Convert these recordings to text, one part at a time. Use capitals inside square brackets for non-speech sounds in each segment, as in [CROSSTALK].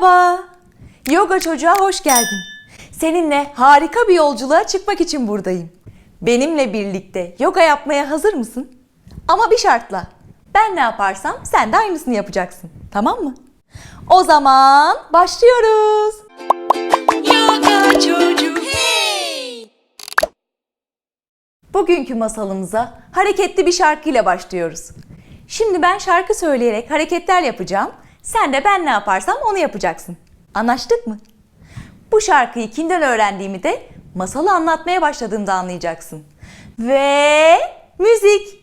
Merhaba. Yoga çocuğa hoş geldin. Seninle harika bir yolculuğa çıkmak için buradayım. Benimle birlikte yoga yapmaya hazır mısın? Ama bir şartla. Ben ne yaparsam sen de aynısını yapacaksın. Tamam mı? O zaman başlıyoruz. Yoga çocuk. Bugünkü masalımıza hareketli bir şarkıyla başlıyoruz. Şimdi ben şarkı söyleyerek hareketler yapacağım. Sen de ben ne yaparsam onu yapacaksın. Anlaştık mı? Bu şarkıyı kimden öğrendiğimi de masalı anlatmaya başladığımda anlayacaksın. Ve müzik.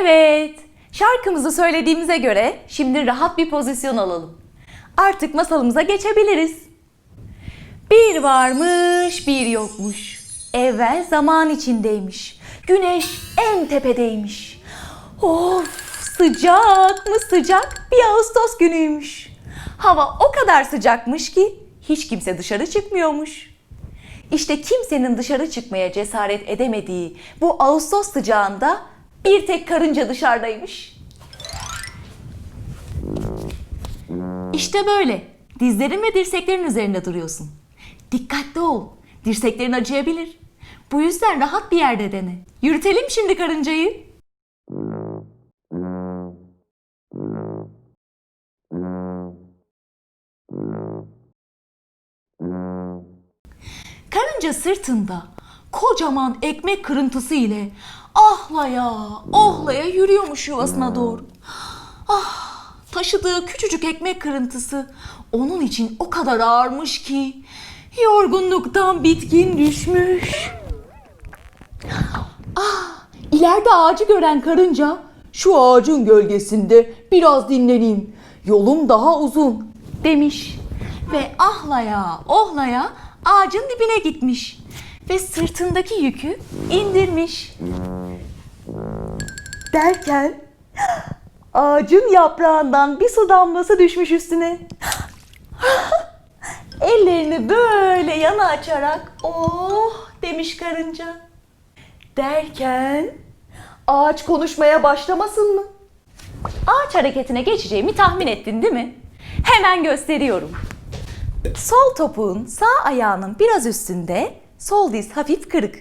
Evet, şarkımızı söylediğimize göre şimdi rahat bir pozisyon alalım. Artık masalımıza geçebiliriz. Bir varmış, bir yokmuş. Evvel zaman içindeymiş. Güneş en tepedeymiş. Of, sıcak mı sıcak bir Ağustos günüymüş. Hava o kadar sıcakmış ki hiç kimse dışarı çıkmıyormuş. İşte kimsenin dışarı çıkmaya cesaret edemediği bu Ağustos sıcağında bir tek karınca dışarıdaymış. İşte böyle. Dizlerin ve dirseklerin üzerinde duruyorsun. Dikkatli ol. Dirseklerin acıyabilir. Bu yüzden rahat bir yerde dene. Yürütelim şimdi karıncayı. Karınca sırtında kocaman ekmek kırıntısı ile ahlaya ohlaya yürüyormuş yuvasına doğru. Ah taşıdığı küçücük ekmek kırıntısı onun için o kadar ağırmış ki yorgunluktan bitkin düşmüş. Ah ileride ağacı gören karınca şu ağacın gölgesinde biraz dinleneyim yolum daha uzun demiş ve ahlaya ohlaya ağacın dibine gitmiş ve sırtındaki yükü indirmiş. Derken ağacın yaprağından bir su damlası düşmüş üstüne. Ellerini böyle yana açarak oh demiş karınca. Derken ağaç konuşmaya başlamasın mı? Ağaç hareketine geçeceğimi tahmin ettin değil mi? Hemen gösteriyorum. Sol topuğun sağ ayağının biraz üstünde, sol diz hafif kırık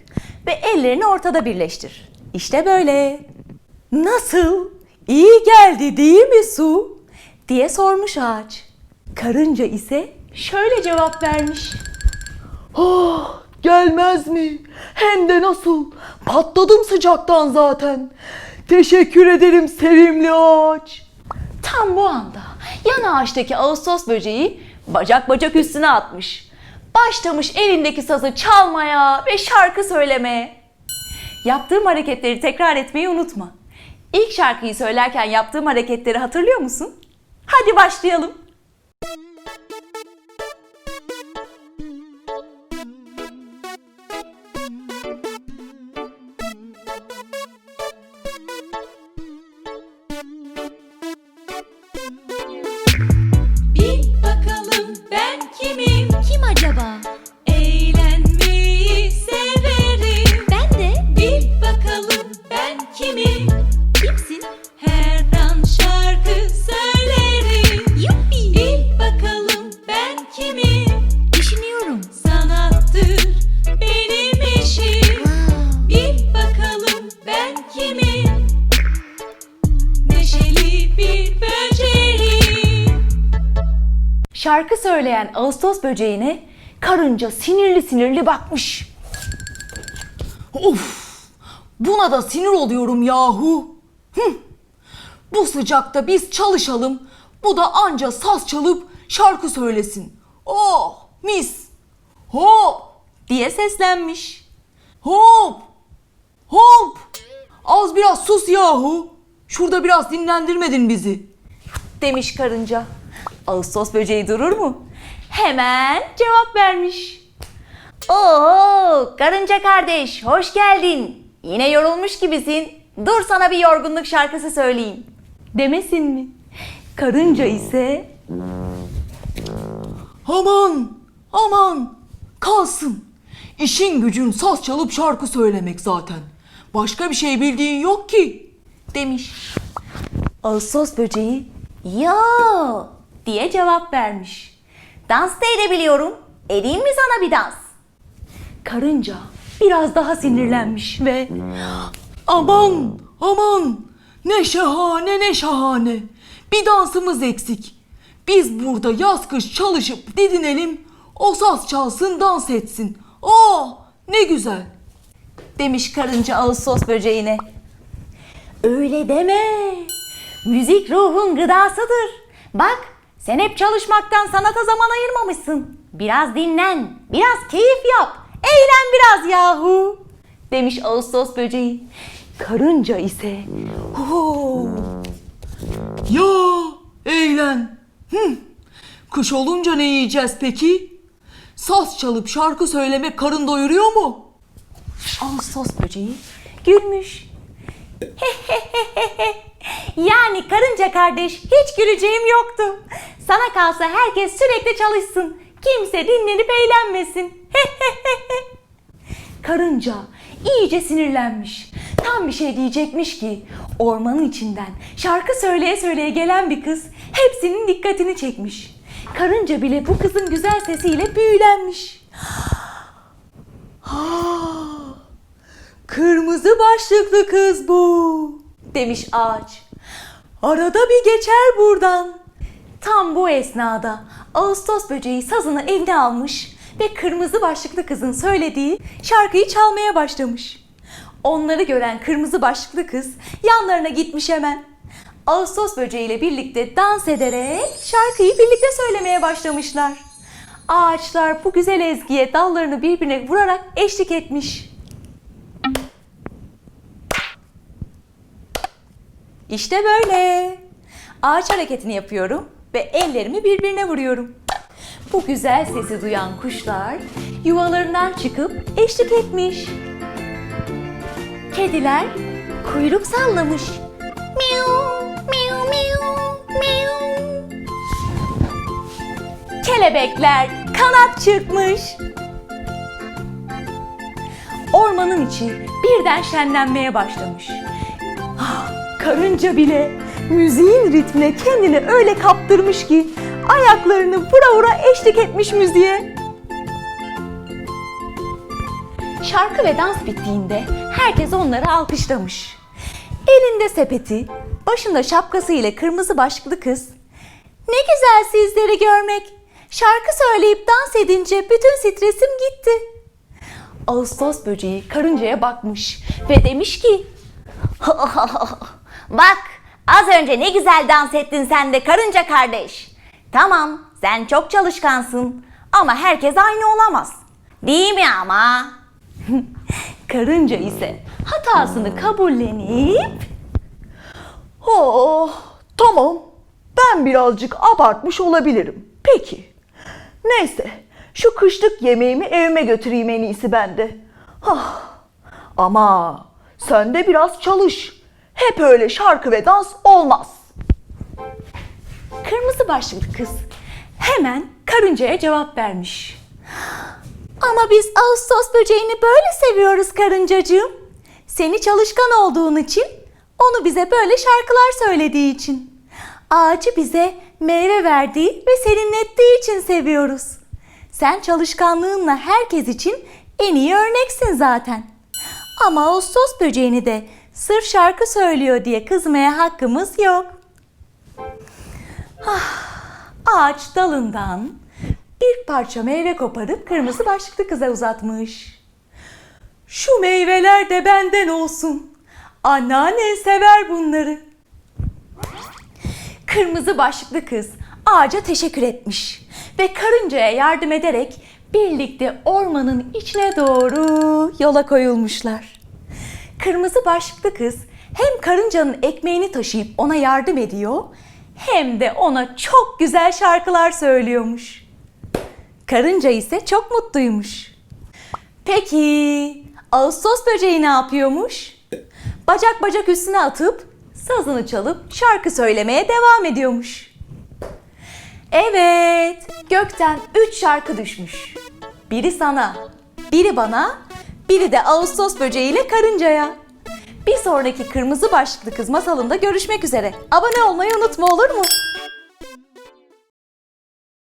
ve ellerini ortada birleştir. İşte böyle. Nasıl? İyi geldi değil mi su? diye sormuş ağaç. Karınca ise şöyle cevap vermiş. Oh, gelmez mi? Hem de nasıl? Patladım sıcaktan zaten. Teşekkür ederim sevimli ağaç. Tam bu anda yan ağaçtaki Ağustos böceği bacak bacak üstüne atmış. Başlamış elindeki sazı çalmaya ve şarkı söylemeye. Yaptığım hareketleri tekrar etmeyi unutma. İlk şarkıyı söylerken yaptığım hareketleri hatırlıyor musun? Hadi başlayalım. Şarkı söyleyen Ağustos böceğine karınca sinirli sinirli bakmış. Of! Buna da sinir oluyorum yahu. Hıh! Bu sıcakta biz çalışalım. Bu da anca saz çalıp şarkı söylesin. Oh mis. Hop diye seslenmiş. Hop hop. Az biraz sus yahu. Şurada biraz dinlendirmedin bizi. Demiş karınca. Ağustos böceği durur mu? Hemen cevap vermiş. Oo, karınca kardeş, hoş geldin. Yine yorulmuş gibisin. Dur sana bir yorgunluk şarkısı söyleyeyim. Demesin mi? Karınca ise... Aman, aman, kalsın. İşin gücün saz çalıp şarkı söylemek zaten. Başka bir şey bildiğin yok ki. Demiş. Ağustos böceği ya diye cevap vermiş. Dans da edebiliyorum. Edeyim mi sana bir dans? Karınca biraz daha sinirlenmiş ve aman aman ne şahane ne şahane bir dansımız eksik. Biz burada yaz kış çalışıp didinelim o saz çalsın dans etsin. Oh ne güzel demiş karınca Ağustos böceğine. Öyle deme. Müzik ruhun gıdasıdır. Bak sen hep çalışmaktan sanata zaman ayırmamışsın. Biraz dinlen, biraz keyif yap. Eğlen biraz yahu. Demiş Ağustos böceği. Karınca ise "Hoo." Ya eğlen. Hı. Kış olunca ne yiyeceğiz peki? Saz çalıp şarkı söylemek karın doyuruyor mu? Ağustos böceği gülmüş. [LAUGHS] Yani karınca kardeş hiç güleceğim yoktu. Sana kalsa herkes sürekli çalışsın. Kimse dinlenip eğlenmesin. karınca iyice sinirlenmiş. Tam bir şey diyecekmiş ki ormanın içinden şarkı söyleye söyleye gelen bir kız hepsinin dikkatini çekmiş. Karınca bile bu kızın güzel sesiyle büyülenmiş. [GASPS] [GASPS] Kırmızı başlıklı kız bu demiş ağaç. Arada bir geçer buradan. Tam bu esnada Ağustos böceği sazını eline almış ve kırmızı başlıklı kızın söylediği şarkıyı çalmaya başlamış. Onları gören kırmızı başlıklı kız yanlarına gitmiş hemen. Ağustos böceğiyle birlikte dans ederek şarkıyı birlikte söylemeye başlamışlar. Ağaçlar bu güzel ezgiye dallarını birbirine vurarak eşlik etmiş. İşte böyle. Ağaç hareketini yapıyorum ve ellerimi birbirine vuruyorum. Bu güzel sesi duyan kuşlar yuvalarından çıkıp eşlik etmiş. Kediler kuyruk sallamış. Miau, miau, miau, miau. Kelebekler kanat çırpmış. Ormanın içi birden şenlenmeye başlamış. Ah, Karınca bile müziğin ritmine kendini öyle kaptırmış ki ayaklarını vura vura eşlik etmiş müziğe. Şarkı ve dans bittiğinde herkes onları alkışlamış. Elinde sepeti, başında şapkası ile kırmızı başlıklı kız. Ne güzel sizleri görmek. Şarkı söyleyip dans edince bütün stresim gitti. Ağustos böceği karıncaya bakmış ve demiş ki [LAUGHS] Bak az önce ne güzel dans ettin sen de karınca kardeş. Tamam sen çok çalışkansın ama herkes aynı olamaz. Değil mi ama? [LAUGHS] karınca ise hatasını kabullenip Oh tamam ben birazcık abartmış olabilirim. Peki. Neyse şu kışlık yemeğimi evime götüreyim en iyisi ben de. Ah, ama sen de biraz çalış. Hep öyle şarkı ve dans olmaz. Kırmızı başlıklı kız hemen karıncaya cevap vermiş. Ama biz Ağustos böceğini böyle seviyoruz karıncacığım. Seni çalışkan olduğun için, onu bize böyle şarkılar söylediği için. Ağacı bize meyve verdiği ve serinlettiği için seviyoruz. Sen çalışkanlığınla herkes için en iyi örneksin zaten. Ama Ağustos böceğini de sırf şarkı söylüyor diye kızmaya hakkımız yok. Ah, ağaç dalından bir parça meyve koparıp kırmızı başlıklı kıza uzatmış. Şu meyveler de benden olsun. Anneannen sever bunları. Kırmızı başlıklı kız ağaca teşekkür etmiş ve karıncaya yardım ederek birlikte ormanın içine doğru yola koyulmuşlar. Kırmızı başlıklı kız hem karıncanın ekmeğini taşıyıp ona yardım ediyor hem de ona çok güzel şarkılar söylüyormuş. Karınca ise çok mutluymuş. Peki Ağustos böceği ne yapıyormuş? Bacak bacak üstüne atıp sazını çalıp şarkı söylemeye devam ediyormuş. Evet, gökten üç şarkı düşmüş. Biri sana, biri bana, biri de Ağustos böceğiyle karıncaya. Bir sonraki kırmızı başlıklı kız masalında görüşmek üzere. Abone olmayı unutma olur mu?